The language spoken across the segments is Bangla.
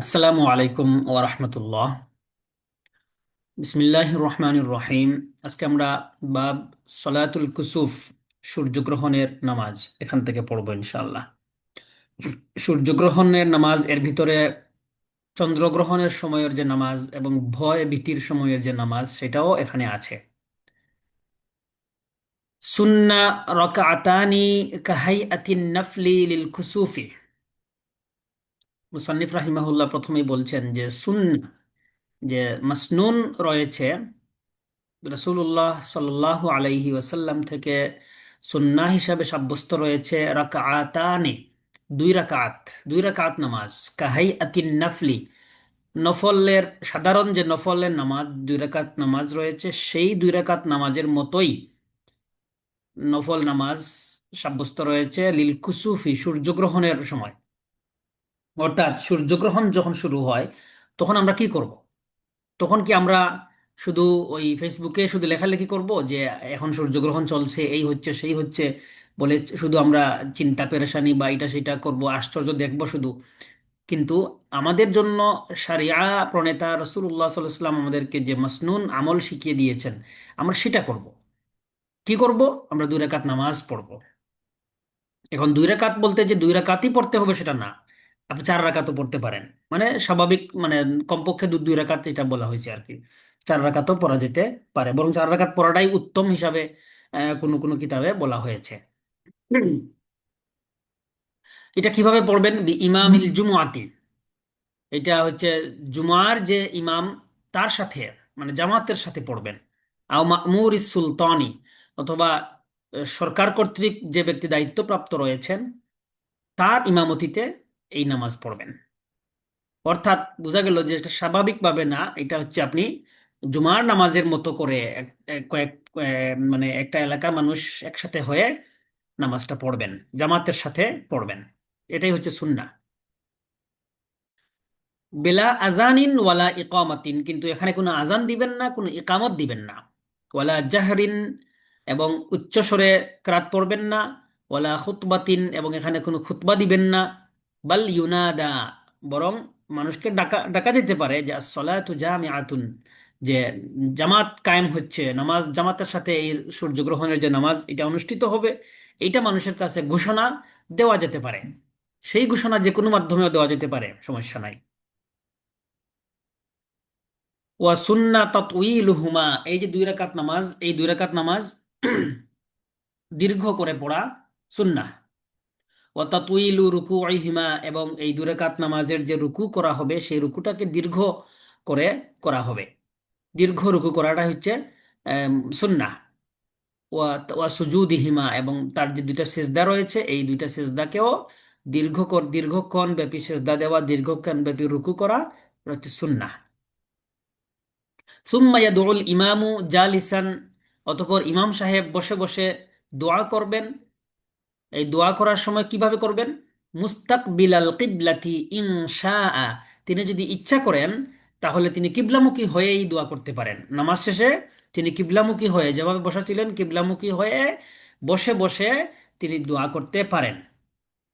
আসসালামু আলাইকুম ওয়া রাহমাতুল্লাহ। বিসমিল্লাহির রহমানির রহিম। আজকে আমরা বাব সলাতুল কুসুফ, সূর্যগ্রহণের নামাজ এখান থেকে পড়ব ইনশাআল্লাহ। সূর্যগ্রহণের নামাজ, এর ভিতরে চন্দ্রগ্রহণের সময়ের যে নামাজ এবং ভয় ভীতির সময়ের যে নামাজ, সেটাও এখানে আছে। সুন্না রকাতানি কাহাইআতিন নফলি লিল কুসুফি। মুসান্নিফ রাহিমাহুল্লাহ প্রথমেই বলছেন যে, সুন্না যে মাসনুন রয়েছে রসুল্লাহ সাল্লাহ আলাইহি ওয়াসাল্লাম থেকে সুন্না হিসাবে সাব্যস্ত রয়েছে রাকাতানে দুই রাকাত দুই রাকাত নামাজ। কাহাই আতিন নাফলি, নফলের, সাধারণ যে নফলের নামাজ, দুই রাকাত নামাজ রয়েছে, সেই দুই রাকাত নামাজের মতোই নফল নামাজ সাব্যস্ত রয়েছে লিল কুসুফি সূর্যগ্রহণের সময়। অর্থাৎ সূর্যগ্রহণ যখন শুরু হয়, তখন আমরা কি করব? তখন কি আমরা শুধু ওই ফেসবুকে শুধু লেখালেখি করব যে এখন সূর্যগ্রহণ চলছে, এই হচ্ছে, সেই হচ্ছে বলে শুধু আমরা চিন্তা পেরেশানি বা এটা সেটা করব, আশ্চর্য দেখব শুধু। কিন্তু আমাদের জন্য সারিয়া প্রণেতা রসুল্লাহ সাল্লাম আমাদেরকে যে মাসনুন আমল শিখিয়ে দিয়েছেন, আমরা সেটা করব। কি করব? আমরা দুই রাকাত নামাজ পড়ব। এখন দুই রাকাত বলতে যে দুই রাকাতই পড়তে হবে সেটা না। আপনি চার রাকাতও পড়তে পারেন। মানে স্বাভাবিক মানে কমপক্ষে দু, দুই রাকাত এটা বলা হয়েছে আর কি চার রাকাতও পড়া যেতে পারে, বরং চার রাকাত পড়াটাই উত্তম হিসাবে কোনো কোনো কিতাবে বলা হয়েছে। এটা কীভাবে পড়বেন? ইমামিল জুমুআতি। এটা হচ্ছে জুমার যে ইমাম, তার সাথে মানে জামাতের সাথে পড়বেন। আও মামুর সুলতানি, অথবা সরকার কর্তৃক যে ব্যক্তি দায়িত্বপ্রাপ্ত রয়েছেন, তার ইমামতিতে এই নামাজ পড়বেন। অর্থাৎ বোঝা গেল যে এটা স্বাভাবিকভাবে না, এটা হচ্ছে আপনি জুমার নামাজের মতো করে কয়েক মানে একটা এলাকার মানুষ একসাথে হয়ে নামাজটা পড়বেন, জামাতের সাথে পড়বেন। এটাই হচ্ছে সুন্নাহ। বেলা আজানিন ওয়ালা ইকামাতিন, কিন্তু এখানে কোনো আজান দিবেন না, কোনো ইকামত দিবেন না। ওয়ালা জাহরিন এবং উচ্চস্বরে ক্রাত পড়বেন না, ওয়ালা খুতবাতিন এবং এখানে কোনো খুতবা দিবেন না। বাল ইউনাদা, বরং মানুষকে ডাকা ডাকা যেতে পারে যে সলাতু জামিআতুন, যে জামাত কায়েম হচ্ছে, নামাজ, জামাতের সাথে এই সূর্যগ্রহণের যে নামাজ, এটা অনুষ্ঠিত হবে, এইটা মানুষের কাছে ঘোষণা দেওয়া যেতে পারে। সেই ঘোষণা যে কোনো মাধ্যমেও দেওয়া যেতে পারে, সমস্যা নাই। ওয়া সুন্না তাতউইলুহুমা এই যে দুই রাকাত নামাজ, এই দুই রাকাত নামাজ দীর্ঘ করে পড়া সুন্নাহ। ওয়া তাতউইলু রুকুইহিমা এবং এই দুই রাকাত নামাজের যে রুকু করা হবে, সেই রুকুটাকে দীর্ঘ করে করা হবে। দীর্ঘ রুকু করাটা হচ্ছে সুন্না ওয়া সুজুদিহিমা এবং তার যে দুইটা সেজদা রয়েছে, এই দুইটা সেজদাকেও দীর্ঘ দীর্ঘক্ষণ ব্যাপী সেজদা দেওয়া, দীর্ঘক্ষণ ব্যাপী রুকু করা হচ্ছে সুন্নাহ। সুম্মা ইয়াদুল ইমামু জালিসান, অতপর ইমাম সাহেব বসে বসে দোয়া করবেন। এই দোয়া করার সময় কীভাবে করবেন? মুস্তাকবিলাল কিবলাতি ইনশাআ। তিনি যদি ইচ্ছা করেন, তাহলে তিনি কিবলামুখী হয়েই দোয়া করতে পারেন। নামাজ শেষে তিনি কিবলামুখী হয়ে যেভাবে বসা ছিলেন কিবলামুখী হয়ে বসে বসে তিনি দোয়া করতে পারেন।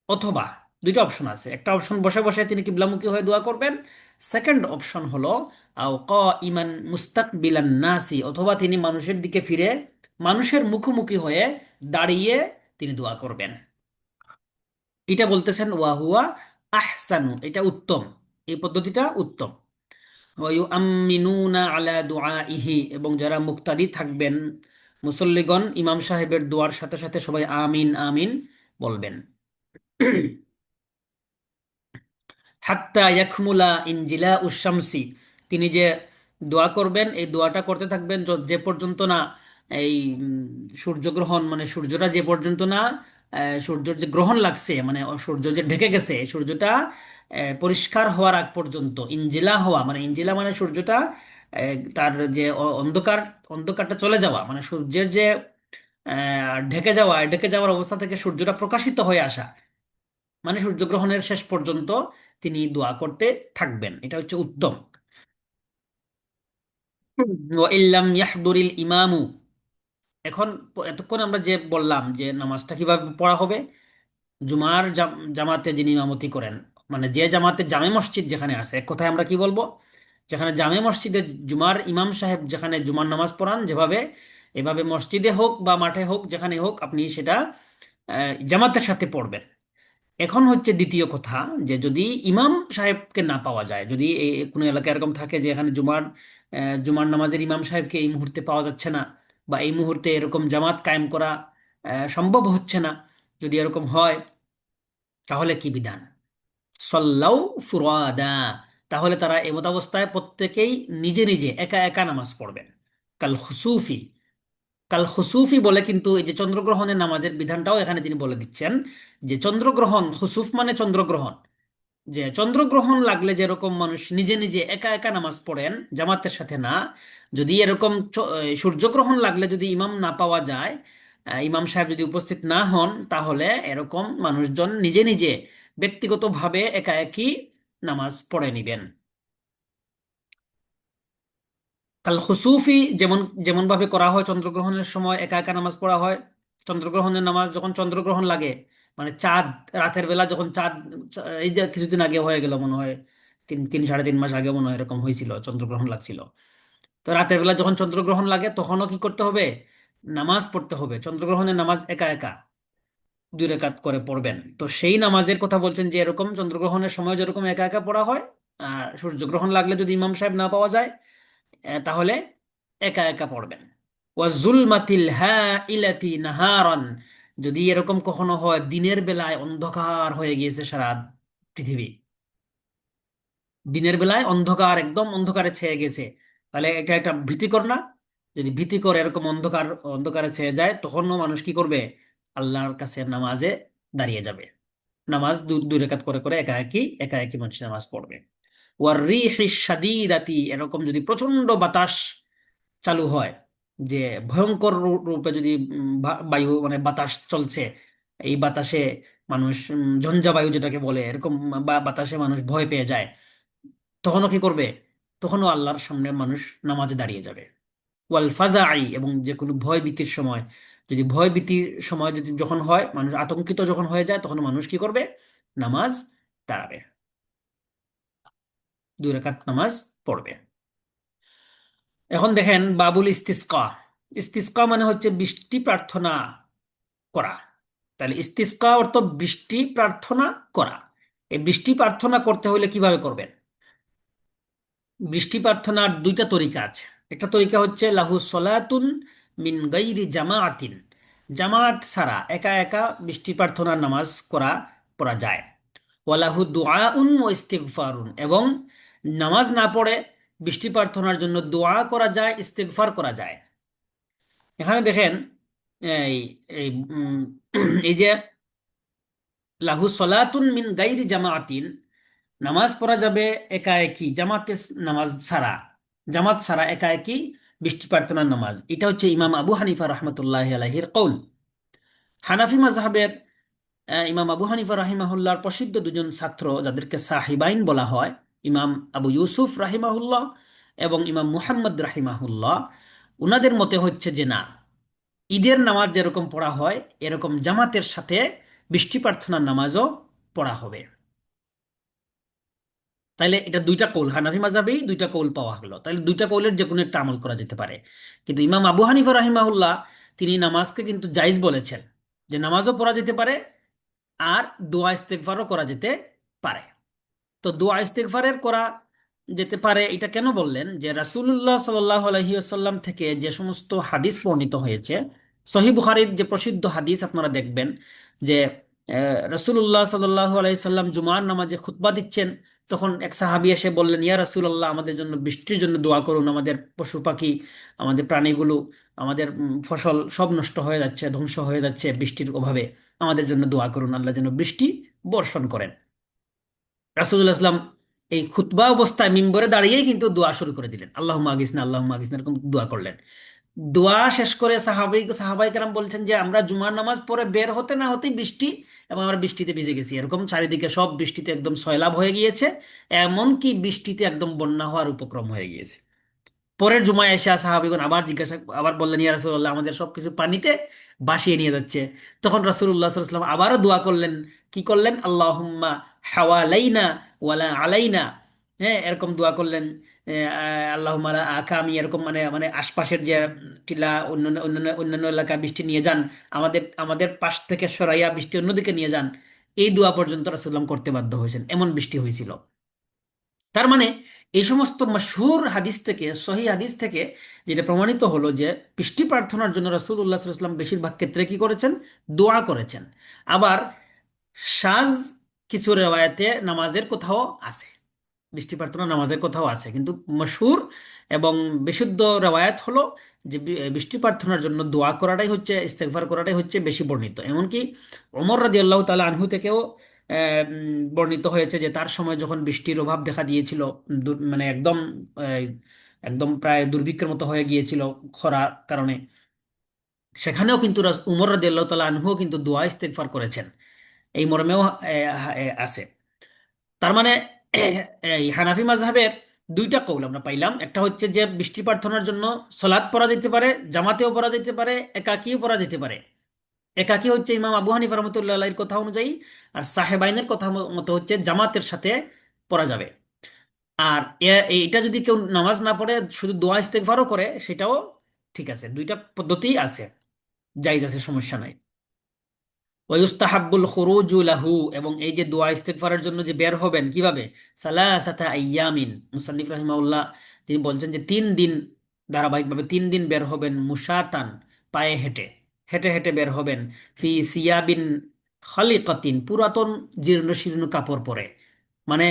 অথবা দুইটা অপশন আছে। একটা অপশন বসে বসে তিনি কিবলামুখী হয়ে দোয়া করবেন। সেকেন্ড অপশন হলো, আও ক ইমান মুস্তাকবিলান নাসি। অথবা তিনি মানুষের দিকে ফিরে মানুষের মুখোমুখি হয়ে দাঁড়িয়ে তিনি দোয়া করবেন। এটা বলতেছেন ওয়াহুয়া আহসানু এটা উত্তম। এই পদ্ধতিটা উত্তম। আলা দুআইহি এবং যারা মুক্তাদি থাকবেন, মুসল্লিগণ, ইমাম সাহেবের দোয়ার সাথে সাথে সবাই আমিন আমিন বলবেন। হাত্তা ইয়াকমুলা ইনজিলা উশামসি তিনি যে দোয়া করবেন, এই দোয়াটা করতে থাকবেন যে পর্যন্ত না এই সূর্যগ্রহণ মানে সূর্যটা যে পর্যন্ত না সূর্যের যে গ্রহণ লাগছে মানে সূর্য যে ঢেকে গেছে সূর্যটা পরিষ্কার হওয়ার আগ পর্যন্ত ইনজিলা হওয়া মানে ইনজিলা মানে সূর্যটা তার যে অন্ধকার অন্ধকারটা চলে যাওয়া মানে সূর্যের যে আহ, ঢেকে যাওয়া ঢেকে যাওয়ার অবস্থা থেকে সূর্যটা প্রকাশিত হয়ে আসা মানে সূর্যগ্রহণের শেষ পর্যন্ত তিনি দোয়া করতে থাকবেন এটা হচ্ছে উত্তম। ওয়াইল্লাম ইয়াহদুরিল ইমামু এখন এতক্ষণ আমরা যে বললাম যে নামাজটা কীভাবে পড়া হবে, জুমার জামাতে যিনি ইমামতি করেন মানে যে জামাতে জামে মসজিদ যেখানে আছে, এক কথায় আমরা কি বলব? যেখানে জামে মসজিদে জুমার ইমাম সাহেব যেখানে জুমার নামাজ পড়ান, যেভাবে, এভাবে মসজিদে হোক বা মাঠে হোক যেখানে হোক, আপনি সেটা জামাতের সাথে পড়বেন। এখন হচ্ছে দ্বিতীয় কথা যে যদি ইমাম সাহেবকে না পাওয়া যায়, যদি কোনো এলাকা এরকম থাকে যে এখানে জুমার জুমার নামাজের ইমাম সাহেবকে এই মুহূর্তে পাওয়া যাচ্ছে না বা এই মুহূর্তে এরকম জামাত কায়েম করা সম্ভব হচ্ছে না। যদি এরকম হয়, তাহলে কি বিধান? সল্লাউ ফুরাদা। তাহলে তারা এমত অবস্থায় প্রত্যেকেই নিজে নিজে একা একা নামাজ পড়বেন। কাল হুসুফি। কাল হুসুফি বলে কিন্তু এই যে চন্দ্রগ্রহণের নামাজের বিধানটাও এখানে তিনি বলে দিচ্ছেন যে চন্দ্রগ্রহণ, হুসুফ মানে চন্দ্রগ্রহণ। যে চন্দ্রগ্রহণ লাগলে যেরকম মানুষ নিজে নিজে একা একা নামাজ পড়েন, জামাতের সাথে না। যদি এরকম সূর্যগ্রহণ লাগলে যদি ইমাম না পাওয়া যায় ইমাম সাহেব যদি উপস্থিত না হন, তাহলে এরকম মানুষজন নিজে নিজে ব্যক্তিগতভাবে একা একই নামাজ পড়ে নিবেন। কাল খুসুফি যেমন যেমন ভাবে করা হয়, চন্দ্রগ্রহণের সময় একা একা নামাজ পড়া হয়। চন্দ্রগ্রহণের নামাজ, যখন চন্দ্রগ্রহণ লাগে মানে চাঁদ, রাতের বেলা যখন চাঁদ, এই যে কিছুদিন আগে হয়ে গেল মনে হয়, তিন তিন, সাড়ে তিন মাস আগে মনে হয় এরকম হয়েছিল, চন্দ্রগ্রহণ লাগছিল। তো রাতের বেলা যখন চন্দ্রগ্রহণ লাগে তখনও কি করতে হবে? নামাজ পড়তে হবে। চন্দ্রগ্রহণের নামাজ একা একা, দুই রেকাত করে পড়বেন। তো সেই নামাজের কথা বলছেন যে এরকম চন্দ্রগ্রহণের সময় যেরকম একা একা পড়া হয়, আর সূর্যগ্রহণ লাগলে যদি ইমাম সাহেব না পাওয়া যায় তাহলে একা একা পড়বেন। ওয়াজুলমাতিল হাইলাতি নাহারান যদি এরকম কখনো হয়, দিনের বেলায় অন্ধকার হয়ে গিয়েছে সারা পৃথিবী। দিনের বেলায় অন্ধকার, একদম অন্ধকারে ছেয়ে গেছে। তাহলে এটা একটা ভীতিকর না? যদি ভীতিকর এরকম অন্ধকার, অন্ধকারে ছেয়ে যায়, তখনও মানুষ কি করবে? আল্লাহর কাছে নামাজে দাঁড়িয়ে যাবে। নামাজ দুই রেকাত করে করে একা একই একা একই মানুষ নামাজ পড়বে। ওয়ার রিহি শাদীদাতি, এরকম যদি প্রচণ্ড বাতাস চালু হয় যে ভয়ঙ্কর রূপে যদি বায়ু মানে বাতাস চলছে এই বাতাসে মানুষ উম, ঝঞ্ঝা বায়ু যেটাকে বলে এরকম বাতাসে মানুষ ভয় পেয়ে যায় তখনও কি করবে? তখনও আল্লাহর সামনে মানুষ নামাজে দাঁড়িয়ে যাবে। ওয়াল ফাজাই এবং যে কোনো ভয় ভীতির সময় যদি ভয় ভীতির সময় যদি যখন হয় মানুষ আতঙ্কিত যখন হয়ে যায় তখন মানুষ কি করবে? নামাজ দাঁড়াবে। দুই রাকাত নামাজ পড়বে। এখন দেখেন বাবুল ইস্তিসকা। ইস্তিসকা মানে হচ্ছে বৃষ্টি প্রার্থনা করা। তাহলে ইস্তিসকা অর্থ বৃষ্টি প্রার্থনা করা। এই বৃষ্টি প্রার্থনা করতে হলে কীভাবে করবেন? বৃষ্টি প্রার্থনার দুইটা তরিকা আছে। একটা তরিকা হচ্ছে লাহু সলাতুন মিন গাইরি জামাআতিন। জামাত ছাড়া একা একা বৃষ্টি প্রার্থনার নামাজ করা, পড়া যায়। ওয়ালাহু দুআউন ও ইস্তিগফারুন। এবং নামাজ না পড়ে বৃষ্টি প্রার্থনার জন্য দোয়া করা যায়, ইস্তিগফার করা যায়। এখানে দেখেন, এই এই যে, লাহু সলাতুন মিন গাইরি জামাআতিন, নামাজ পড়া যাবে একা একই জামাতে নামাজ ছাড়া, জামাত ছাড়া একা একই বৃষ্টি প্রার্থনার নামাজ। এটা হচ্ছে ইমাম আবু হানিফা রহমতুল্লাহ আলহির কৌল হানাফি মাজহাবের ইমাম আবু হানিফা রাহিমাহুল্লাহর প্রসিদ্ধ দুজন ছাত্র, যাদেরকে সাহিবাইন বলা হয়, ইমাম আবু ইউসুফ রাহিমাহুল্লাহ এবং ইমাম মুহাম্মদ রাহিমাহুল্লাহ উনাদের মতে হচ্ছে যে না ঈদের নামাজ যেরকম পড়া হয় এরকম জামাতের সাথে বৃষ্টি প্রার্থনার নামাজও পড়া হবে। তাইলে এটা দুইটা কৌল হানাফি মাযহাবেই দুইটা কৌল পাওয়া হলো তাহলে দুইটা কৌলের যে কোনো একটা আমল করা যেতে পারে। কিন্তু ইমাম আবু হানিফা রাহিমাহুল্লাহ তিনি নামাজকে কিন্তু জায়েজ বলেছেন যে নামাজও পড়া যেতে পারে আর দোয়া ইস্তেগফারও করা যেতে পারে। তো দোয়া ইস্তেগফারের করা যেতে পারে এটা কেন বললেন? যে রাসূলুল্লাহ সাল্লাল্লাহু আলাইহি ওয়াসাল্লাম থেকে যে সমস্ত হাদিস বর্ণিত হয়েছে সহিহ বুখারীর যে প্রসিদ্ধ হাদিস আপনারা দেখবেন যে আহ, রাসূলুল্লাহ সাল্লাল্লাহু আলাইহি সাল্লাম জুমার নামাজে খুতবা দিচ্ছেন। তখন এক সাহাবী এসে বললেন ইয়া রাসূলুল্লাহ আমাদের জন্য বৃষ্টির জন্য দোয়া করুন। আমাদের পশু পাখি আমাদের প্রাণীগুলো আমাদের ফসল সব নষ্ট হয়ে যাচ্ছে ধ্বংস হয়ে যাচ্ছে বৃষ্টির অভাবে। আমাদের জন্য দোয়া করুন। আল্লাহ যেন বৃষ্টি বর্ষণ করেন। রাসূলুল্লাহ ইসলাম এই খুতবা অবস্থায় মিম্বরে দাঁড়িয়েই কিন্তু দোয়া শুরু করে দিলেন। আল্লাহ মাগিসনা আল্লাহ মাগিসনা এরকম দোয়া করলেন। দোয়া শেষ করে সাহাবাই সাহাবাই কেরাম বলছেন যে, আমরা জুমার নামাজ পরে বের হতে না হতেই বৃষ্টি এবং আমরা বৃষ্টিতে ভিজে গেছি। এরকম চারিদিকে সব বৃষ্টিতে একদম সয়লাভ হয়ে গিয়েছে, এমনকি বৃষ্টিতে একদম বন্যা হওয়ার উপক্রম হয়ে গিয়েছে। পরের জুমায় এসে সাহাবিগণ আবার জিজ্ঞাসা, আবার বললেন, ইয়া রাসূলুল্লাহ, আমাদের সবকিছু পানিতে ভাসিয়ে নিয়ে যাচ্ছে। তখন রাসূলুল্লাহ সাল্লাল্লাহু আলাইহি আবারও দোয়া করলেন। কি করলেন? আল্লাহুম্মা হাওয়ালাইনা ওয়ালা আলাইনা। হ্যাঁ এরকম দোয়া করলেন আল্লাহুম্মা লা আকামি এরকম মানে মানে আশপাশের যে টিলা, অন্যান্য অন্যান্য অন্যান্য এলাকা বৃষ্টি নিয়ে যান, আমাদের আমাদের পাশ থেকে সরাইয়া বৃষ্টি অন্যদিকে নিয়ে যান, এই দোয়া পর্যন্ত রাসূলুল্লাহ করতে বাধ্য হয়েছেন, এমন বৃষ্টি হয়েছিল। তার মানে এই সমস্ত মশহুর হাদিস থেকে সহি হাদিস থেকে যেটা প্রমাণিত হলো যে, বৃষ্টি প্রার্থনার জন্য রাসূলুল্লাহ সাল্লাল্লাহু আলাইহি বেশিরভাগ ক্ষেত্রে কি করেছেন? দোয়া করেছেন। আবার, সাজ কিছু রেওয়ায়তে নামাজের কোথাও আছে। বৃষ্টি প্রার্থনা নামাজের কোথাও আছে। কিন্তু মশহুর এবং বিশুদ্ধ রেওয়ায়াত হলো যে বৃষ্টি প্রার্থনার জন্য দোয়া করাটাই হচ্ছে, ইস্তেগফার করাটাই হচ্ছে বেশি বর্ণিত। এমনকি ওমর রাদিয়াল্লাহু তাআলা আনহু থেকেও বর্ণিত হয়েছে যে তার সময় যখন বৃষ্টির অভাব দেখা দিয়েছিল মানে একদম একদম প্রায় দুর্ভিক্ষের মতো হয়ে গিয়েছিল খরা কারণে, সেখানেও কিন্তু উমর রাদিয়াল্লাহু তাআলা আনহুও কিন্তু দোয়া ইস্তেগফার করেছেন। এই মর্মেও আছে। তার মানে এই হানাফি মাযহাবের দুইটা কৌল আমরা পাইলাম। একটা হচ্ছে যে বৃষ্টি প্রার্থনার জন্য সলাদ পড়া যেতে পারে, জামাতেও পড়া যেতে পারে, একাকিও পড়া যেতে পারে। একাকি হচ্ছে ইমাম আবু হানিফা রহমতুল্লাহ আলাইহির কথা অনুযায়ী, আর সাহেবাইনের কথা মতো হচ্ছে জামাতের সাথে পড়া যাবে। আর এটা যদি কেউ নামাজ না পড়ে, শুধু দোয়া ইস্তেগফারও করে, সেটাও ঠিক আছে। দুইটা পদ্ধতিই আছে। জায়েজ আছে, সমস্যা নাই। ওয়ুস্তাহাব্বুল খুরুজু লাহু, এবং এই যে দোয়া ইস্তেগফারের জন্য যে বের হবেন কীভাবে? সালাসাতা আইয়ামিন। মুসান্নিফ রাহিমাহুল্লাহ তিনি বলছেন যে তিন দিন ধারাবাহিকভাবে তিন দিন বের হবেন মুসাতান পায়ে হেঁটে হেঁটে হেঁটে বের হবেন। ফি সিয়াবিন খালিকাতিন, পুরাতন জীর্ণ শীর্ণ কাপড় পরে। মানে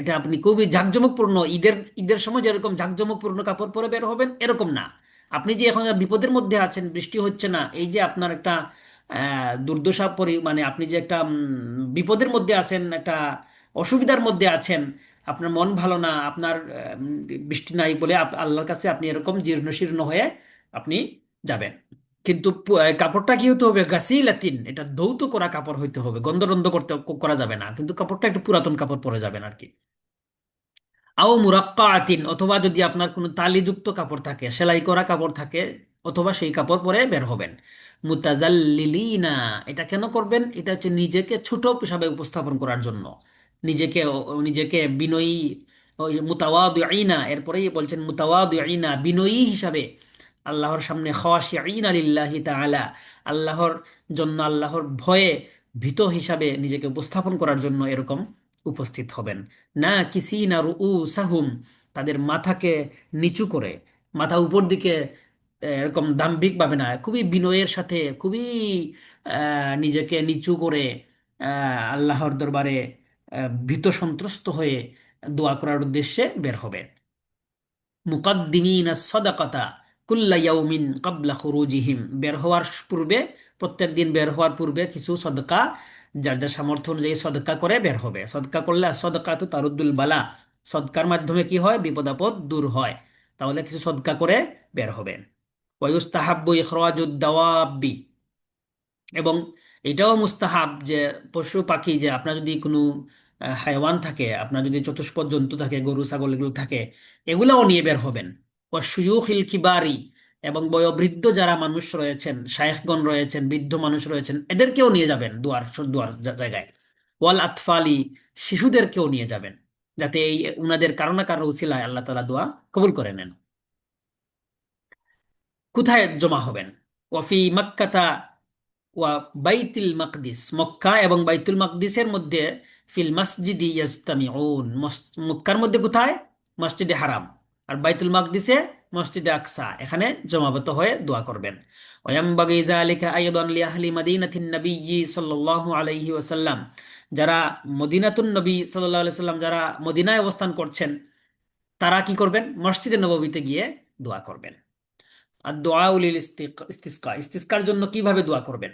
এটা আপনি খুবই জাঁকজমকপূর্ণ, ঈদের ঈদের সময় যেরকম জাঁকজমকপূর্ণ কাপড় পরে বের হবেন, এরকম না। আপনি যে এখন বিপদের মধ্যে আছেন, বৃষ্টি হচ্ছে না, এই যে আপনার একটা দুর্দশা পরি মানে আপনি যে একটা বিপদের মধ্যে আছেন, একটা অসুবিধার মধ্যে আছেন, আপনার মন ভালো না, আপনার বৃষ্টি নাই বলে আল্লাহর কাছে আপনি এরকম জীর্ণ শীর্ণ হয়ে আপনি যাবেন। কিন্তু কাপড়টা কি হতে হবে? গাসিলাতিন। এটা ধৌত করা কাপড় হইতে হবে। গন্ধরন্ধ করতে করা যাবে না। কিন্তু কাপড়টা একটু পুরাতন কাপড় পরে যাবেন আর কি আও মুরাক্কা আতিন অথবা যদি আপনার কোনো তালিযুক্ত কাপড় থাকে, সেলাই করা কাপড় থাকে, অথবা সেই কাপড় পরে বের হবেন। মুতাজাল্লিলিনা। এটা কেন করবেন? এটা হচ্ছে নিজেকে ছোট হিসাবে উপস্থাপন করার জন্য। নিজেকে নিজেকে বিনয়ী, ওই এরপরেই বলছেন মুতাওয়াদিনা বিনয়ী হিসাবে। আল্লাহর সামনে খাশিঈনা লিল্লাহি তাআলা। আল্লাহর জন্য, আল্লাহর ভয়ে ভীত হিসাবে নিজেকে উপস্থাপন করার জন্য এরকম উপস্থিত হবেন। না কিসি না রু সাহুম তাদের মাথাকে নিচু করে, মাথা উপর দিকে এরকম দাম্ভিক ভাবে না, খুবই বিনয়ের সাথে, খুবই নিজেকে নিচু করে আল্লাহর দরবারে ভীত সন্ত্রস্ত হয়ে দোয়া করার উদ্দেশ্যে বের হবে। মুকাদ্দিমিনা সদাকাতা কুল্লা ইয়াউমিন কাবলা খুরুজিহিম। বের হওয়ার পূর্বে, প্রত্যেক দিন বের হওয়ার পূর্বে কিছু সদকা, যার যার সামর্থ্য অনুযায়ী সদকা করে বের হবে। সদকা করলে সদকা তো তারুদ্দুল বালা। সদকার মাধ্যমে কি হয়? বিপদ আপদ দূর হয়। তাহলে কিছু সদকা করে বের হবেন ওয়ুস্তাহাব্বু ইখরাজুদ দাওয়াব্বি এবং এটাও মুস্তাহাব যে পশু পাখি যে আপনার যদি কোনো হায়ওয়ান থাকে, আপনার যদি চতুষ্পদ জন্তু থাকে, গরু, ছাগল এগুলো থাকে, এগুলাও নিয়ে বের হবেন। ও সুয়ুখিল কিবারি এবং বয়োবৃদ্ধ যারা মানুষ রয়েছেন, শায়েখগণ রয়েছেন, বৃদ্ধ মানুষ রয়েছেন, এদেরকেও নিয়ে যাবেন দুয়ার দুয়ার জায়গায়। ওয়াল আতফালি শিশুদেরকেও নিয়ে যাবেন, যাতে এই, উনাদের কারও না কারও উসিলায় আল্লাহ তালা দোয়া কবুল করে নেন। কোথায় জমা হবেন? ওয়াফি মাক্কাতা ওয়া বাইতুল মাকদিস। মক্কা এবং বাইতুল মাকদিসের মধ্যে ফিল মসজিদি ইয়াজতামিউন। মস- মক্কার মধ্যে কোথায়? মসজিদে হারাম। আর বাইতুল মাকদিসে মসজিদে আকসা। এখানে জমাবত হয়ে দোয়া করবেন। ওয়াম্বাগি যালিকা আইদান লিআহলি মাদিনাতিন নবিয়্যি সাল্লাল্লাহু আলাইহি ওয়াসাল্লাম। যারা মদিনাতুন নবী সাল্লাল্লাহু আলাইহি সাল্লাম যারা মদিনায় অবস্থান করছেন, তারা কি করবেন? মসজিদে নববীতে গিয়ে দোয়া করবেন। আর দোয়া উলিল ইস্তিসকা ইস্তিসকার। জন্য কীভাবে দোয়া করবেন?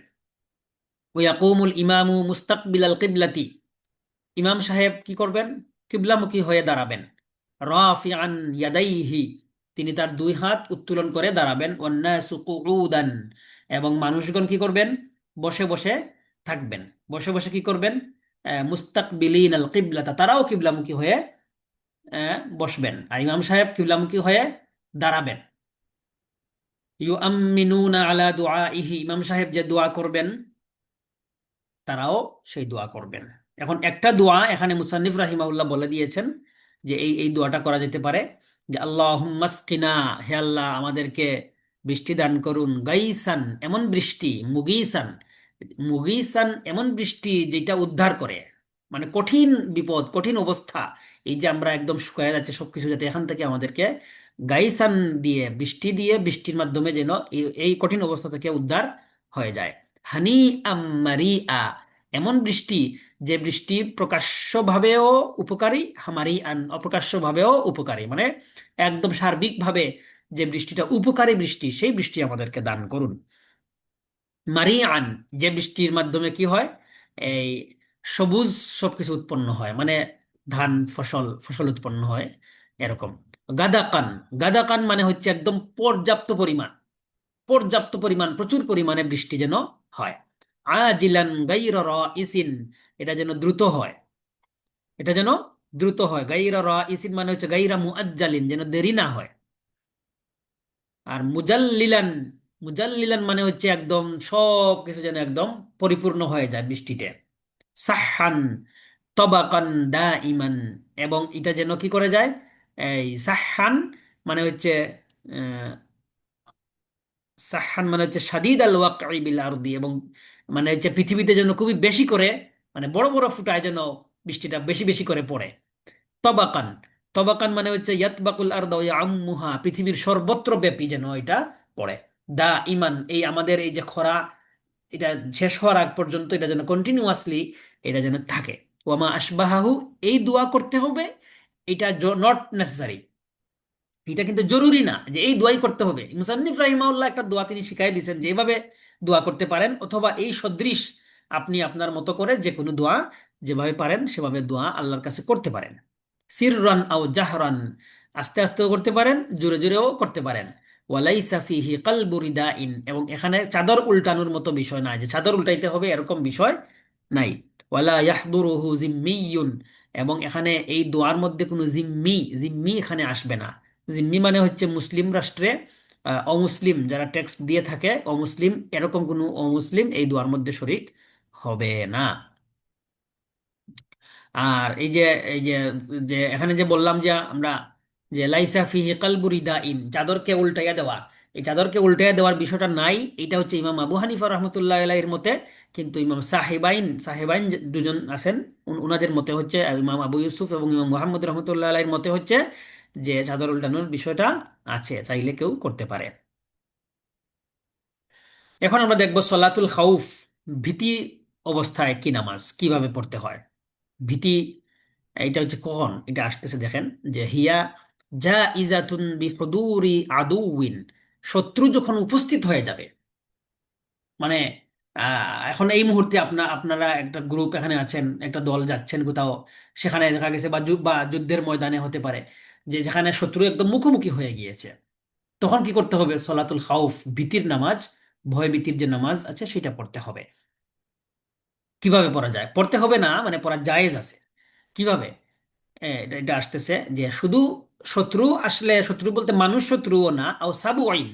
ওয়াকুমুল ইমামু মুস্তাকবিলাল কিবলাতি। ইমাম সাহেব কি করবেন? কিবলামুখী হয়ে দাঁড়াবেন। রাফিআন ইয়াদাইহি। তিনি তার দুই হাত উত্তোলন করে দাঁড়াবেন। ওয়ান্নাসু কুউদান। এবং মানুষগণ কি করবেন? বসে বসে থাকবেন। বসে বসে কি করবেন? মুস্তাকবিলিন আল কিবলাতা। তারাও কিবলামুখী হয়ে বসবেন। আর ইমাম সাহেব কিবলামুখী হয়ে দাঁড়াবেন। ইউ আমিনুনা আলা দুআইহি। ইমাম সাহেব যে দোয়া করবেন, তারাও সেই দোয়া করবেন। এখন একটা দোয়া এখানে মুসান্নিফ রাহিমাউল্লাহ বলে দিয়েছেন যে এই এই দোয়াটা করা যেতে পারে যে আল্লাহ মাসকিনা হে আল্লাহ আমাদেরকে বৃষ্টি দান করুন। গাইসান, এমন বৃষ্টি, মুগিসান মুগিসান এমন বৃষ্টি যেটা উদ্ধার করে। মানে কঠিন বিপদ, কঠিন অবস্থা, এই যে আমরা একদম শুকায় যাচ্ছে সবকিছু যাতে এখান থেকে আমাদেরকে গাইসান দিয়ে, বৃষ্টি দিয়ে বৃষ্টির মাধ্যমে যেন এই কঠিন অবস্থা থেকে উদ্ধার হয়ে যায়। হানি আম্মারি আ এমন বৃষ্টি যে বৃষ্টি প্রকাশ্যভাবেও উপকারী, হামারি আন অপ্রকাশ্যভাবেও উপকারী। মানে একদম সার্বিকভাবে যে বৃষ্টিটা উপকারী বৃষ্টি, সেই বৃষ্টি আমাদেরকে দান করুন। মারি আন যে বৃষ্টির মাধ্যমে কি হয়? এই সবুজ সবকিছু উৎপন্ন হয়। মানে ধান, ফসল ফসল উৎপন্ন হয়, এরকম। গাদাকান। গাদাকান মানে হচ্ছে একদম পর্যাপ্ত পরিমাণ। পর্যাপ্ত পরিমাণ, প্রচুর পরিমাণে বৃষ্টি যেন হয়। আজিলান গাইর র ইসিন এটা যেন দ্রুত হয়। এটা যেন দ্রুত হয়। গাইরা র ইসিন মানে হচ্ছে গাইরা মুআজ্জালিন, যেন দেরি না হয়। আর মুজাল্লিলান মুজাল্লিলান মানে হচ্ছে একদম সব কিছু যেন একদম পরিপূর্ণ হয়ে যায় বৃষ্টিতে। সাহান তবাকান দা ইমান এবং এটা যেন কি করে যায়? এই সাহান মানে হচ্ছে সাহান মানে হচ্ছে সাদিদ আল ওয়াকঈ বিল আরদি এবং মানে হচ্ছে পৃথিবীতে যেন খুবই বেশি করে মানে বড় বড় ফুটায় যেন বৃষ্টিটা বেশি বেশি করে পড়ে। তবাকান তবাকান মানে হচ্ছে ইয়াতবাকুল আর আম্মুহা পৃথিবীর সর্বত্র ব্যাপী যেন এটা পড়ে। দা ইমান এই আমাদের এই যে খরা, এটা শেষ হওয়ার আগ পর্যন্ত এটা যেন কন্টিনিউয়াসলি এটা যেন থাকে। ওয়ামা আসবাহাহু এই দোয়া করতে হবে এটা নট নেসেসারি এটা কিন্তু জরুরি না যে এই দোয়াই করতে হবে। মুসান্নিফ রাহিমাউল্লাহ একটা দোয়া তিনি শিখাই দিয়েছেন যে এভাবে দোয়া করতে পারেন অথবা এই সদৃশ আপনি আপনার মতো করে যে কোনো দোয়া যেভাবে পারেন সেভাবে দোয়া আল্লাহর কাছে করতে পারেন। সিররান আও জাহরান আস্তে আস্তেও করতে পারেন, জোরে জোরেও করতে পারেন। ওয়ালাইসা ফিহি কালবু ইন এবং এখানে চাদর উল্টানোর মতো বিষয় নাই যে চাদর উল্টাইতে হবে এরকম বিষয় নাই। ওয়ালা ইয়াহদুরুহু জিম্মিয়ুন এবং এখানে এই দোয়ার মধ্যে কোনো জিম্মি জিম্মি এখানে আসবে না। জিম্মি মানে হচ্ছে মুসলিম রাষ্ট্রে অমুসলিম যারা ট্যাক্স দিয়ে থাকে, অমুসলিম, এরকম কোনো অমুসলিম এই দোয়ার মধ্যে শরিক হবে না। আর এই যে এই যে যে এখানে যে বললাম যে আমরা যে লাইসা ফিহি কালবু রিদাইন চাদরকে উল্টাইয়া দেওয়া এই চাদরকে উল্টাইয়া দেওয়ার বিষয়টা নাই। এটা হচ্ছে ইমাম আবু হানিফা রহমতুল্লাহ এর মতে, কিন্তু ইমাম সাহেবাইন সাহেবাইন দুজন আছেন উনাদের মতে হচ্ছে ইমাম আবু ইউসুফ এবং ইমাম মুহাম্মদ রহমতুল্লাহ এর মতে হচ্ছে যে চাদর উল্টানোর বিষয়টা আছে, চাইলে কেউ করতে পারে। এখন আমরা দেখব সলাতুল খাউফ, ভীতি অবস্থায় কি নামাজ, কীভাবে পড়তে হয়? ভীতি এটা হচ্ছে কখন? এটা আসতেছে দেখেন, যে হিয়া যা ইজাতুন বিহুদুরি আদুউইন শত্রু যখন উপস্থিত হয়ে যাবে মানে এখন এই মুহূর্তে আপনার আপনারা একটা গ্রুপ এখানে আছেন, একটা দল যাচ্ছেন কোথাও, সেখানে দেখা গেছে বা বা যুদ্ধের ময়দানে হতে পারে, যে যেখানে শত্রু একদম মুখোমুখি হয়ে গিয়েছে, তখন কি করতে হবে? সলাতুল খাউফ ভীতির নামাজ, ভয় ভীতির যে নামাজ আছে সেটা পড়তে হবে। কীভাবে পড়া যায়? পড়তে হবে না মানে পড়া জায়েজ আছে। কীভাবে? এটা আসতেছে যে শুধু শত্রু আসলে শত্রু বলতে মানুষ শত্রুও না, আও সাবু আইন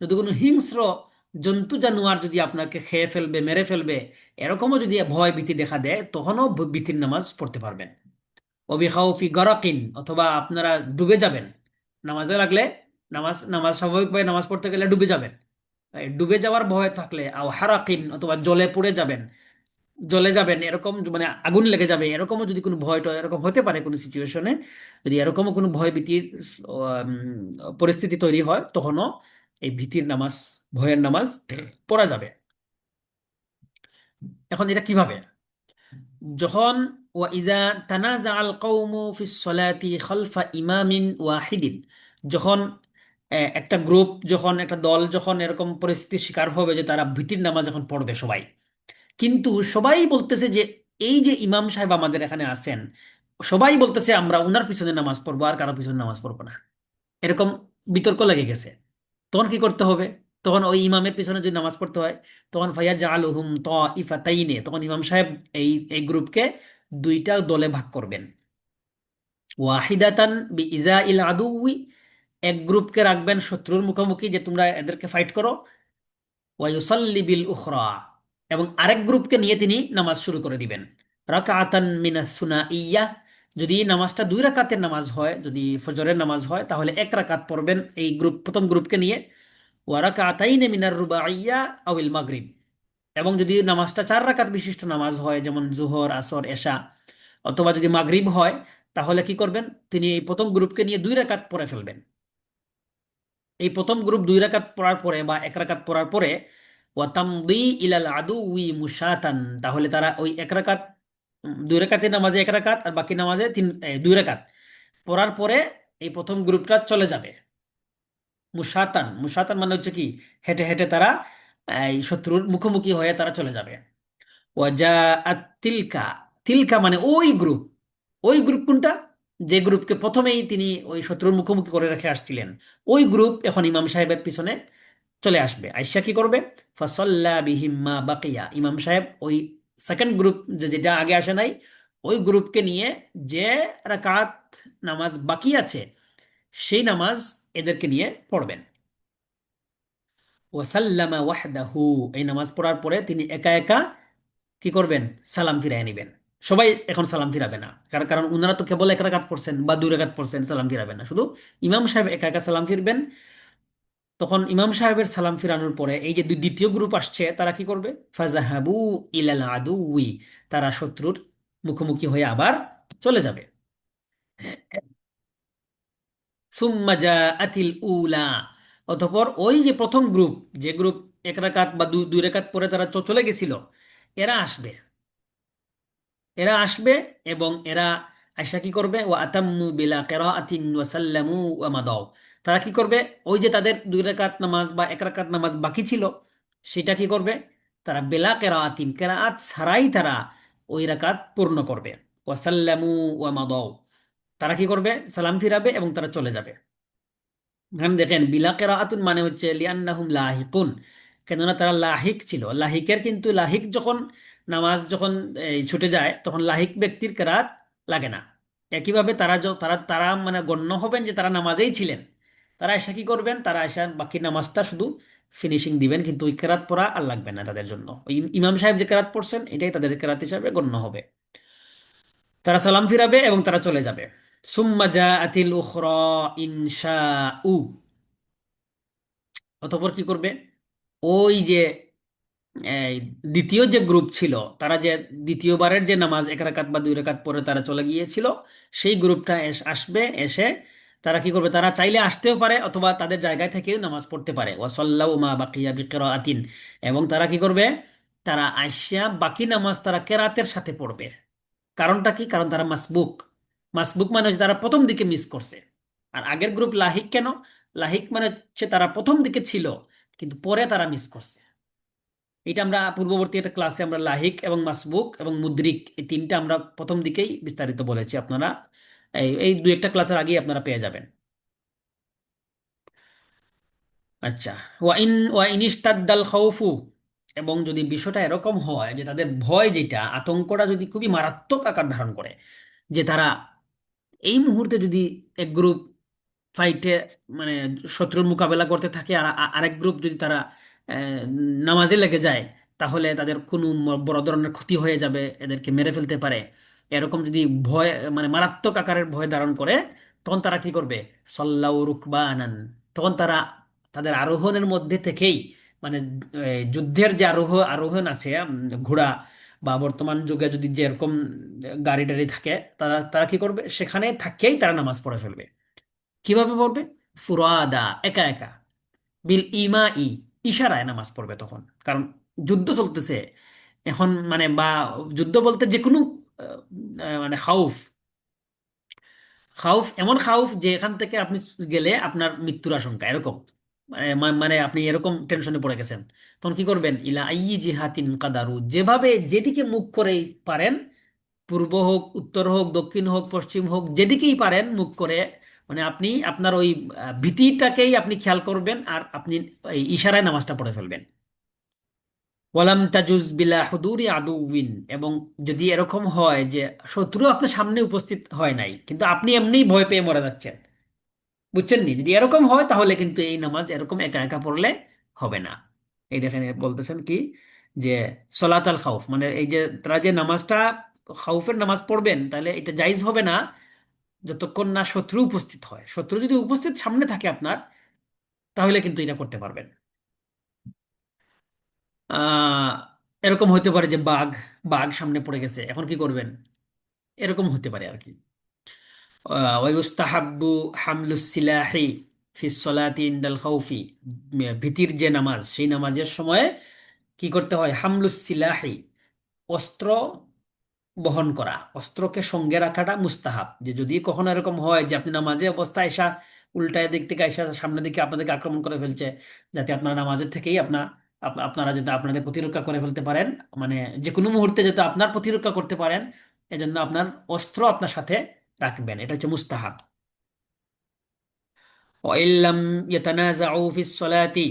যদি কোনো হিংস্র জন্তু জানোয়ার যদি আপনাকে খেয়ে ফেলবে, মেরে ফেলবে, এরকমও যদি ভয় ভীতি দেখা দেয়, তখনও ভীতির নামাজ পড়তে পারবেন। অবিখাউফি গরাকিন, অথবা আপনারা ডুবে যাবেন। নামাজে লাগলে নামাজ নামাজ স্বাভাবিকভাবে নামাজ পড়তে গেলে ডুবে যাবেন। ডুবে যাওয়ার ভয় থাকলে, আও হারাকিন, অথবা জলে পড়ে যাবেন। জ্বলে যাবেন এরকম মানে আগুন লেগে যাবে, এরকমও যদি কোনো ভয় টয়, এরকম হতে পারে কোনো সিচুয়েশনে যদি এরকমও কোনো ভয় ভীতির পরিস্থিতি তৈরি হয়, তখনও এই ভীতির নামাজ, ভয়ের নামাজ পড়া যাবে। এখন এটা কীভাবে? যখন, ওয়া ইজা তানাজা আল কৌমু ফি সলাতি খালফা ইমামিন ওয়াহিদিন, যখন একটা গ্রুপ যখন, একটা দল, যখন এরকম পরিস্থিতির শিকার হবে যে তারা ভীতির নামাজ এখন পড়বে সবাই কিন্তু সবাই বলতেছে যে এই যে ইমাম সাহেব আমাদের এখানে আছেন, সবাই বলতেছে আমরা উনার পিছনে নামাজ পড়ব আর কারও পিছনে নামাজ পড়ব না। এরকম বিতর্ক লেগে গেছে। তখন কি করতে হবে? তখন ওই ইমামের পিছনে যদি নামাজ পড়তে হয়, তখন ফাইয়া জাআলুহুম তাইফাতাইনে, তখন ইমাম সাহেব এই এই গ্রুপকে দুইটা দলে ভাগ করবেন। ওয়াহিদাতান বি ইজা ইল আদুই এক গ্রুপকে রাখবেন শত্রুর মুখোমুখি যে তোমরা এদেরকে ফাইট করো। ওয়ায়ুসাল্লি বিল উখরা এবং আরেক গ্রুপকে নিয়ে তিনি নামাজ শুরু করে দিবেন। রাকাতান সুনা ইয়া যদি নামাজটা দুই রাকাতের নামাজ হয়, যদি ফজরের নামাজ হয়, তাহলে এক রাকাত পড়বেন এই গ্রুপ, প্রথম গ্রুপকে নিয়ে। ওয়া রাকাতাইনে মিনার রুবাইয়া আউল মাগরিব, এবং যদি নামাজটা চার রাকাত বিশিষ্ট নামাজ হয়, যেমন জুহর, আসর, এশা, অথবা যদি মাগরিব হয়, তাহলে কি করবেন? তিনি এই প্রথম গ্রুপকে নিয়ে দুই রাকাত পড়ে ফেলবেন। এই প্রথম গ্রুপ দুই রাকাত পড়ার পরে বা এক রাকাত পড়ার পরে ওয়াতামদি ইলাল আদু উই মুসাতান তাহলে তারা ওই এক রাকাত দুই রাকাতের নামাজে এক রাকাত আর বাকি নামাজে তিন দুই রাকাত। পড়ার পরে এই প্রথম গ্রুপটা চলে যাবে। মুসাতান মুসাতান মানে হচ্ছে কি? হেঁটে হেঁটে তারা, এই শত্রুর মুখোমুখি হয়ে তারা চলে যাবে। ওয়াজা তিলকা তিলকা মানে ওই গ্রুপ ওই গ্রুপ কোনটা? যে গ্রুপকে প্রথমেই তিনি ওই শত্রুর মুখোমুখি করে রেখে আসছিলেন। ওই গ্রুপ এখন ইমাম সাহেবের পিছনে চলে আসবে। আইসা কি করবে? ফসল্লা বিহিম্মা বাকিয়া। ইমাম সাহেব ওই সেকেন্ড গ্রুপ যে যেটা আগে আসে নাই, ওই গ্রুপকে নিয়ে যে রাকাত নামাজ বাকি আছে, সেই নামাজ এদেরকে নিয়ে পড়বেন। ওয়াসাল্লামা ওয়াহদাহু। এই নামাজ পড়ার পরে তিনি একা একা কি করবেন? সালাম ফিরাই নিবেন। সবাই এখন সালাম ফিরাবে না। কারণ কারণ উনারা তো কেবল এক রাকাত পড়ছেন বা দুই রাকাত পড়ছেন, সালাম ফিরাবেন না। শুধু ইমাম সাহেব একা একা সালাম ফিরবেন। তখন ইমাম সাহেবের সালাম ফিরানোর পরে এই যে দ্বিতীয় গ্রুপ আসছে, তারা কি করবে? ফাজাহাবু ইলাল আদুই তারা শত্রুর মুখোমুখি হয়ে আবার চলে যাবে। উলা, অতঃপর ওই যে প্রথম গ্রুপ, যে গ্রুপ এক রাকাত বা দুই রাকাত পরে তারা চলে গেছিল, এরা আসবে। এরা আসবে এবং এরা আয়সা কি করবে? ও আতাম্মু বিলা কেরাআতিন ওয়া সাল্লামু ওয়া মাদাও তারা কি করবে? ওই যে তাদের দুই রাকাত নামাজ বা এক রাকাত নামাজ বাকি ছিল, সেটা কি করবে? তারা বেলা কেরাআতিন, কেরাআত ছাড়াই তারা ওই রাকাত পূর্ণ করবে। ওয়া সাল্লামু ওয়া মাদাও তারা কি করবে? সালাম ফিরাবে এবং তারা চলে যাবে। এখানে দেখেন, বিলা কেরাআতুন মানে হচ্ছে লিআন্নাহুম লাহিকুন। কেননা তারা লাহিক ছিল। লাহিকের কিন্তু লাহিক যখন নামাজ যখন ছুটে যায়, তখন লাহিক ব্যক্তির কেরাত লাগে না। একইভাবে তারা তারা তারা মানে গণ্য হবেন যে তারা নামাজেই ছিলেন। তারা এসে কি করবেন? তারা এসে বাকি নামাজটা শুধু ফিনিশিং দিবেন, কিন্তু ওই কেরাত পড়া আর লাগবে না তাদের জন্য। ওই ইমাম সাহেব যে কেরাত পড়ছেন, এটাই তাদের কেরাত হিসাবে গণ্য হবে। তারা সালাম ফিরাবে এবং তারা চলে যাবে। সুম্মা জাআতিল উখরা ইনশাউ। অতঃপর কি করবে? ওই যে দ্বিতীয় যে গ্রুপ ছিল, তারা যে দ্বিতীয়বারের যে নামাজ এক রাকাত বা দুই রাকাত পরে তারা চলে গিয়েছিল, সেই গ্রুপটা আসবে, এসে তারা কি করবে? তারা চাইলে আসতেও পারে অথবা তাদের জায়গায় থেকেও নামাজ পড়তে পারে। ওয়াসাল্লাউ মা বাকিয়া বিকিরাআতিন। এবং তারা কি করবে? তারা আইসা বাকি নামাজ তারা কেরাতের সাথে পড়বে। কারণটা কি? কারণ তারা মাসবুক। মাসবুক মানে হচ্ছে তারা প্রথম দিকে মিস করছে। আর আগের গ্রুপ লাহিক কেন? লাহিক মানে হচ্ছে তারা প্রথম দিকে ছিল, কিন্তু পরে তারা মিস করছে। এটা আমরা পূর্ববর্তী একটা ক্লাসে আমরা লাহিক এবং মাসবুক এবং মুদ্রিক এই তিনটা আমরা প্রথম দিকেই বিস্তারিত বলেছি আপনারা। এই এই দু একটা ক্লাসের আগেই আপনারা পেয়ে যাবেন। আচ্ছা ওয়া ইন, ওয়া ইনিস্তাদ্দাল খাউফু, এবং যদি বিষয়টা এরকম হয় যে তাদের ভয় যেটা, আতঙ্কটা যদি খুবই মারাত্মক আকার ধারণ করে, যে তারা এই মুহূর্তে যদি এক গ্রুপ ফাইটে মানে শত্রুর মোকাবেলা করতে থাকে, আর আরেক গ্রুপ যদি তারা নামাজে লেগে যায়, তাহলে তাদের কোনো বড় ধরনের ক্ষতি হয়ে যাবে, এদেরকে মেরে ফেলতে পারে। এরকম যদি ভয় মানে মারাত্মক আকারের ভয় ধারণ করে, তখন তারা কি করবে? সল্লাউ রুকবানান। তখন তারা তাদের আরোহণের মধ্যে থেকেই মানে যুদ্ধের যে আরোহ, আরোহণ আছে ঘোড়া বা বর্তমান যুগে যদি যেরকম গাড়ি টাড়ি থাকে, তারা তারা কি করবে? সেখানে থাকেই তারা নামাজ পড়ে ফেলবে। কীভাবে পড়বে? ফুরাদা, একা একা। বিল ইমা ই ইশারায় নামাজ পড়বে তখন। কারণ যুদ্ধ চলতেছে। এখন মানে বা, যুদ্ধ বলতে যে কোনো মানে খাউফ। খাউফ, এমন খাউফ যে এখান থেকে আপনি গেলে আপনার মৃত্যুর আশঙ্কা, এরকম। মানে মানে আপনি এরকম টেনশনে পড়ে গেছেন। তখন কি করবেন? ইলা আই জিহাতিন কাদারু, যেভাবে যেদিকে মুখ করেই পারেন, পূর্ব হোক, উত্তর হোক, দক্ষিণ হোক, পশ্চিম হোক, যেদিকেই পারেন মুখ করে মানে আপনি আপনার ওই ভীতিটাকেই আপনি খেয়াল করবেন আর আপনি ইশারায় নামাজটা পড়ে ফেলবেন। ওয়ালাম তাজুজ বিলা হুদুরি আদুউইন এবং যদি এরকম হয় যে শত্রু আপনার সামনে উপস্থিত হয় নাই, কিন্তু আপনি এমনিই ভয় পেয়ে মরে যাচ্ছেন। বুঝছেন নি? যদি এরকম হয়, তাহলে কিন্তু এই নামাজ এরকম একা একা পড়লে হবে না। এই দেখেন, বলতেছেন কি? যে সলাত আল খাউফ মানে এই যে তারা যে নামাজটা, খাউফের নামাজ পড়বেন, তাহলে এটা জাইজ হবে না যতক্ষণ না শত্রু উপস্থিত হয়। শত্রু যদি উপস্থিত সামনে থাকে আপনার, তাহলে কিন্তু এটা করতে পারবেন। এরকম হতে পারে যে বাঘ বাঘ সামনে পড়ে গেছে। এখন কি করবেন? এরকম হতে পারে আর কি। আহ, ওয়ায়ুস্তাহাব্বু হামলুস সিলাহি ফিস সলাতি ইনদাল খাউফি। ভীতির যে নামাজ সেই নামাজের সময় কি করতে হয়? হামলুস সিলাহি অস্ত্র বহন করা। অস্ত্রকে সঙ্গে রাখাটা মুস্তাহাব। যে যদি কখনো এরকম হয় যে আপনি নামাজে অবস্থায় এসা উল্টায় দিক থেকে এসা সামনের দিকে আপনাদেরকে আক্রমণ করে ফেলছে যাতে আপনার নামাজের থেকেই আপনার আপ- আপনারা যাতে আপনাদের প্রতিরক্ষা করে ফেলতে পারেন মানে যে কোনো মুহূর্তে যাতে আপনার প্রতিরক্ষা করতে পারেন, এজন্য আপনার অস্ত্র আপনার সাথে রাখবেন। এটা হচ্ছে মুস্তাহাব। ওয়াইল্লাম ইয়াতানাজাউ ফিস সলাতি।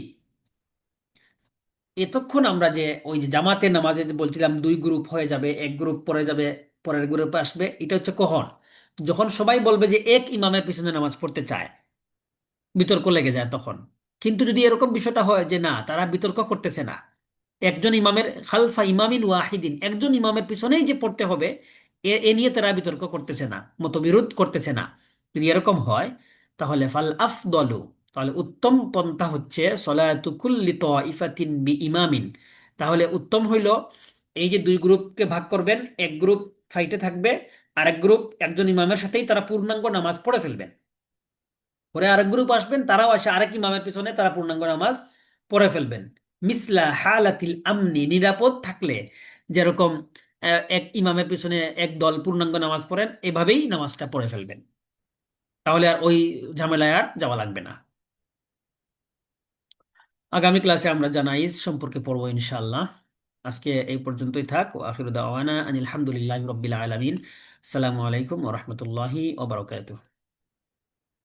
এতক্ষণ আমরা যে ওই যে জামাতে নামাজে যে বলছিলাম, দুই গ্রুপ হয়ে যাবে, এক গ্রুপ পরে যাবে, পরের গ্রুপে আসবে, এটা হচ্ছে কখন যখন সবাই বলবে যে এক ইমামের পিছনে নামাজ পড়তে চায়, বিতর্ক লেগে যায় তখন। কিন্তু যদি এরকম বিষয়টা হয় যে না, তারা বিতর্ক করতেছে না, একজন ইমামের খালফা ইমামিন ওয়াহিদিন, একজন ইমামের পিছনেই যে পড়তে হবে, এ নিয়ে তারা বিতর্ক করতেছে না, মতবিরোধ করতেছে না। যদি এরকম হয়, তাহলে ফাল আফদলু, তাহলে উত্তম পন্থা হচ্ছে সলাতু কুল্লি তাইফাতিন বি ইমামিন। তাহলে উত্তম হইল এই যে দুই গ্রুপকে ভাগ করবেন, এক গ্রুপ ফাইটে থাকবে, আরেক গ্রুপ একজন ইমামের সাথেই তারা পূর্ণাঙ্গ নামাজ পড়ে ফেলবেন। পরে আরেক গ্রুপ আসবেন, তারাও আসে, আরেক ইমামের পিছনে তারা পূর্ণাঙ্গ নামাজ পড়ে ফেলবেন। মিসলা হালাতিল আমনি, নিরাপদ থাকলে যেরকম এক ইমামের পিছনে এক দল পূর্ণাঙ্গ নামাজ পড়েন, এভাবেই নামাজটা পড়ে ফেলবেন। তাহলে আর ওই ঝামেলায় আর যাওয়া লাগবে না। আগামী ক্লাসে আমরা জানাইজ সম্পর্কে পড়ব ইনশাআল্লাহ। আজকে এই পর্যন্তই থাক আখিরু দাওয়ানা আনিল হামদুলিল্লাহি রাব্বিল আলামিন। আসসালামু আলাইকুম ওয়া রাহমাতুল্লাহি ওয়া বারাকাতুহু।